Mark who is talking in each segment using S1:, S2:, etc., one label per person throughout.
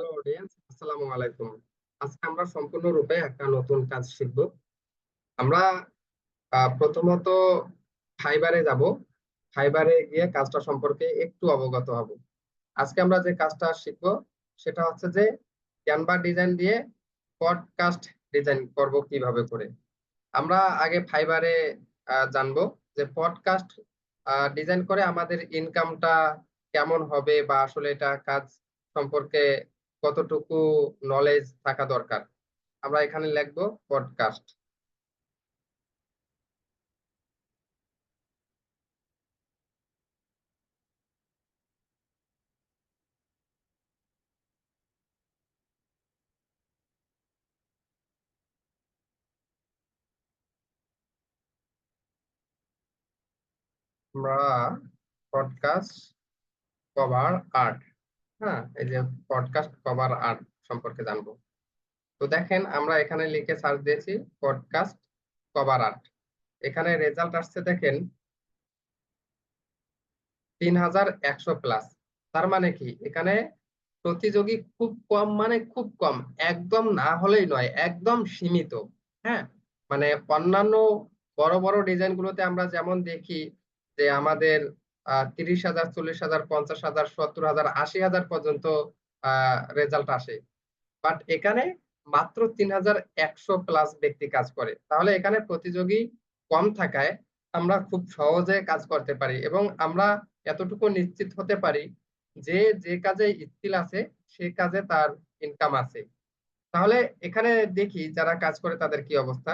S1: Hello audience আসসালামু আলাইকুম আজকে আমরা একটা নতুন কাজ শিখব। আমরা প্রথমত ফাইবারে যাব। ফাইবারে গিয়ে কাজটা সম্পর্কে একটু অবগত হব। আজকে আমরা যে কাজটা শিখব, সেটা হচ্ছে যে ক্যানভা ডিজাইন দিয়ে পডকাস্ট ডিজাইন করব কীভাবে করে। আমরা আগে ফাইবারে জানব যে পডকাস্ট ডিজাইন করে আমাদের ইনকামটা কেমন হবে বা আসলে এটা কাজ সম্পর্কে কতটুকু নলেজ থাকা দরকার? আমরা এখানে লিখব পডকাস্ট আমরা পডকাস্ট কভার আর্ট হ্যাঁ এই যে পডকাস্ট কভার আর্ট সম্পর্কে জানব। তো দেখেন, আমরা এখানে লিখে সার্চ দিয়েছি পডকাস্ট কভার আর্ট এখানে রেজাল্ট আসছে দেখেন, তিন হাজার একশো প্লাস তার মানে কি? এখানে প্রতিযোগী খুব কম মানে খুব কম। একদম না হলেই নয়, একদম সীমিত। হ্যাঁ মানে অন্যান্য বড় বড় ডিজাইন গুলোতে আমরা যেমন দেখি যে আমাদের তিরিশ হাজার, চল্লিশ হাজার, পঞ্চাশ হাজার, সত্তর হাজার, আশি হাজার পর্যন্ত রেজাল্ট আসে। বাট এখানে মাত্র তিন হাজার একশো প্লাস ব্যক্তি কাজ করে। তাহলে এখানে প্রতিযোগী কম থাকায় আমরা খুব সহজে কাজ করতে পারি এবং আমরা এতটুকু নিশ্চিত হতে পারি যে যে কাজে স্কিল আছে, সে কাজে তার ইনকাম আছে। তাহলে এখানে দেখি যারা কাজ করে তাদের কি অবস্থা।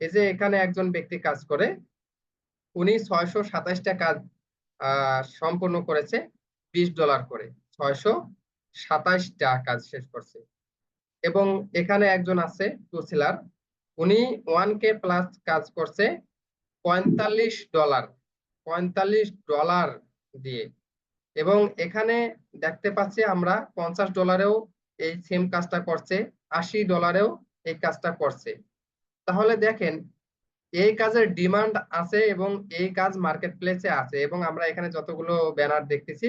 S1: এই যে এখানে একজন ব্যক্তি কাজ করে, উনি ছয়শো সাতাশটা কাজ সম্পূর্ণ করেছে বিশ ডলার করে। ছয়শো সাতাশটা কাজ শেষ করছে। এবং এখানে একজন আছে টু সেলার উনি ওয়ান কে প্লাস কাজ করছে পঁয়তাল্লিশ ডলার পঁয়তাল্লিশ ডলার দিয়ে। এবং এখানে দেখতে পাচ্ছি আমরা পঞ্চাশ ডলারেও এই সেম কাজটা করছে, আশি ডলারেও এই কাজটা করছে। তাহলে দেখেন এই কাজের ডিমান্ড আছে এবং এই কাজ মার্কেট প্লেসে আছে এবং আমরা এখানে যতগুলো ব্যানার দেখতেছি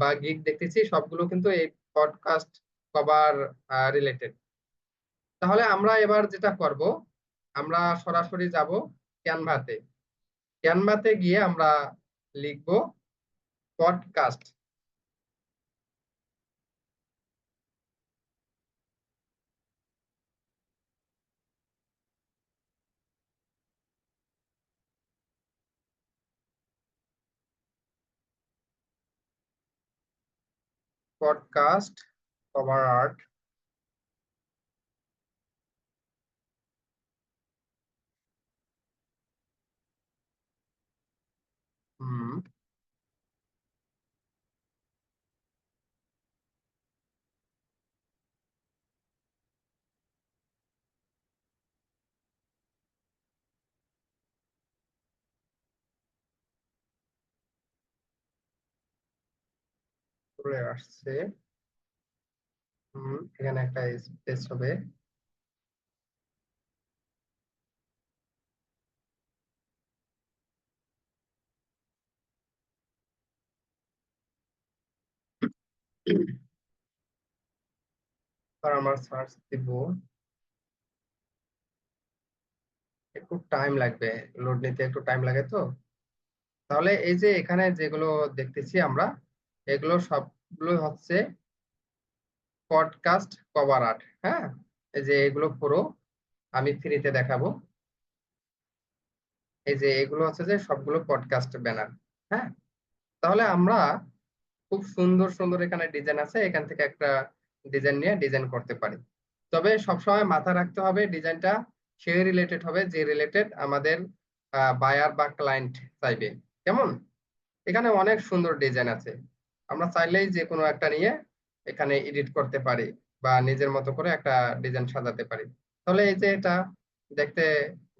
S1: বা গিগ দেখতেছি, সবগুলো কিন্তু এই পডকাস্ট কভার রিলেটেড তাহলে আমরা এবার যেটা করব, আমরা সরাসরি যাব ক্যানভাতে ক্যানভাতে গিয়ে আমরা লিখব পডকাস্ট পডকাস্ট কভার আর্ট হুম চলে আসছে। এখানে একটা স্পেস হবে। আমার সার্চ দিব। একটু টাইম লাগবে লোড নিতে একটু টাইম লাগে তো? তাহলে এই যে এখানে যেগুলো দেখতেছি আমরা, এগুলো সবগুলো হচ্ছে পডকাস্ট কভার আর্ট হ্যাঁ? এই যে এগুলো পুরো আমি ফ্রিতে দেখাবো। এই যে এগুলো হচ্ছে যে সবগুলো পডকাস্ট ব্যানার হ্যাঁ? তাহলে আমরা খুব সুন্দর সুন্দর এখানে ডিজাইন আছে, এখান থেকে একটা ডিজাইন নিয়ে ডিজাইন করতে পারি। তবে সবসময় মাথা রাখতে হবে ডিজাইনটা সে রিলেটেড হবে, যে রিলেটেড আমাদের বায়ার বা ক্লায়েন্ট চাইবে। কেমন? এখানে অনেক সুন্দর ডিজাইন আছে। আমরা চাইলেই যে কোনো একটা নিয়ে এখানে এডিট করতে পারি বা নিজের মতো করে একটা ডিজাইন সাজাতে পারি। তাহলে এই যে এটা দেখতে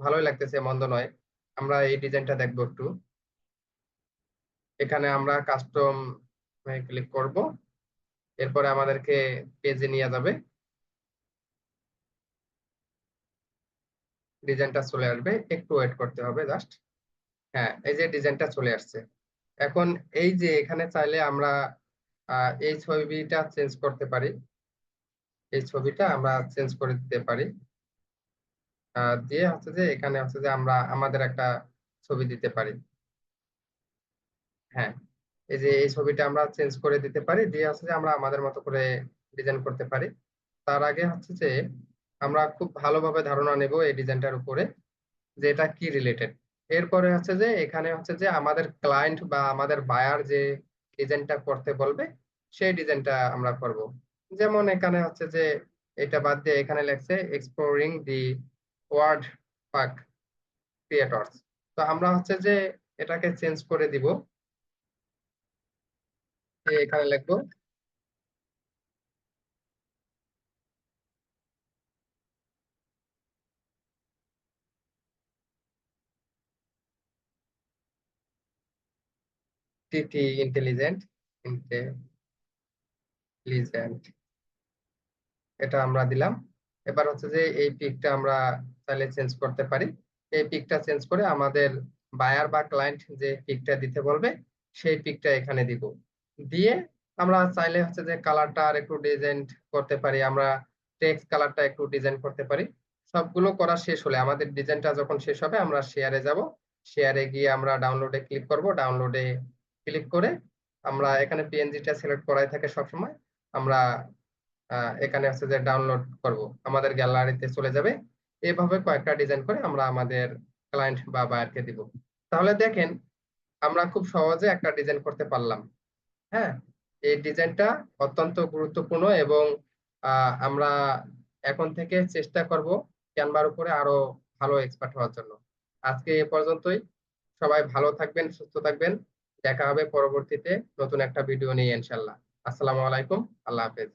S1: ভালোই লাগতেছে, মন্দ নয়। আমরা এই ডিজাইনটা দেখব একটু। এখানে আমরা কাস্টম ক্লিক করব। এরপরে আমাদেরকে পেজে নিয়ে যাবে। ডিজাইনটা চলে আসবে। একটু ওয়েট করতে হবে জাস্ট হ্যাঁ এই যে ডিজাইনটা চলে আসছে। এখন এই যে এখানে চাইলে আমরা এই ছবিটা চেঞ্জ করতে পারি। এই ছবিটা আমরা চেঞ্জ করে দিতে পারি। দিয়ে হচ্ছে যে এখানে হচ্ছে যে আমরা আমাদের একটা ছবি দিতে পারি। হ্যাঁ এই যে এই ছবিটা আমরা চেঞ্জ করে দিতে পারি, দিয়ে হচ্ছে যে আমরা আমাদের মতো করে ডিজাইন করতে পারি। তার আগে হচ্ছে যে আমরা খুব ভালোভাবে ধারণা নেব এই ডিজাইনটার উপরে যে এটা কি রিলেটেড এরপরে হচ্ছে যে, এখানে হচ্ছে যে, আমাদের ক্লায়েন্ট বা আমাদের বায়ার যে ডিজাইনটা করতে বলবে, সেই ডিজাইনটা আমরা করব। যেমন এখানে হচ্ছে যে, এটা বাদ দিয়ে এখানে লেখছে exploring the world park creators তো আমরা হচ্ছে যে, এটাকে চেঞ্জ করে দিব। এখানে লিখব টিটি ইন্টেলিজেন্ট ইন্টেলিজেন্ট এটা আমরা দিলাম। এবার হচ্ছে যে এই পিকটা আমরা চাইলে চেঞ্জ করতে পারি। এই পিকটা চেঞ্জ করে আমাদের বায়ার বা ক্লায়েন্ট যে পিকটা দিতে বলবে, সেই পিকটা এখানে দিব। দিয়ে আমরা চাইলে হচ্ছে যে কালারটা আর একটু ডিজাইন করতে পারি, আমরা টেক্সট কালারটা একটু ডিজাইন করতে পারি। সবগুলো করা শেষ হলে, আমাদের ডিজাইনটা যখন শেষ হবে, আমরা শেয়ারে যাব। শেয়ারে গিয়ে আমরা ডাউনলোডে ক্লিক করব। ডাউনলোডে ক্লিক করে আমরা এখানে পিএনজিটা সিলেক্ট করাই থাকে সবসময়, আমরা এখানে হচ্ছে যে ডাউনলোড করব। আমাদের গ্যালারিতে চলে যাবে। এভাবে কয়েকটা ডিজাইন করে আমরা আমাদের ক্লায়েন্ট বা বায়ারকে দিব। তাহলে দেখেন, আমরা খুব সহজে একটা ডিজাইন করতে পারলাম। হ্যাঁ? এই ডিজাইনটা অত্যন্ত গুরুত্বপূর্ণ এবং আমরা এখন থেকে চেষ্টা করব ক্যানভার উপরে আরও ভালো এক্সপার্ট হওয়ার জন্য। আজকে এ পর্যন্তই। সবাই ভালো থাকবেন, সুস্থ থাকবেন। দেখা হবে পরবর্তীতে নতুন একটা ভিডিও নিয়ে ইনশাল্লাহ আসসালামু আলাইকুম আল্লাহ হাফেজ।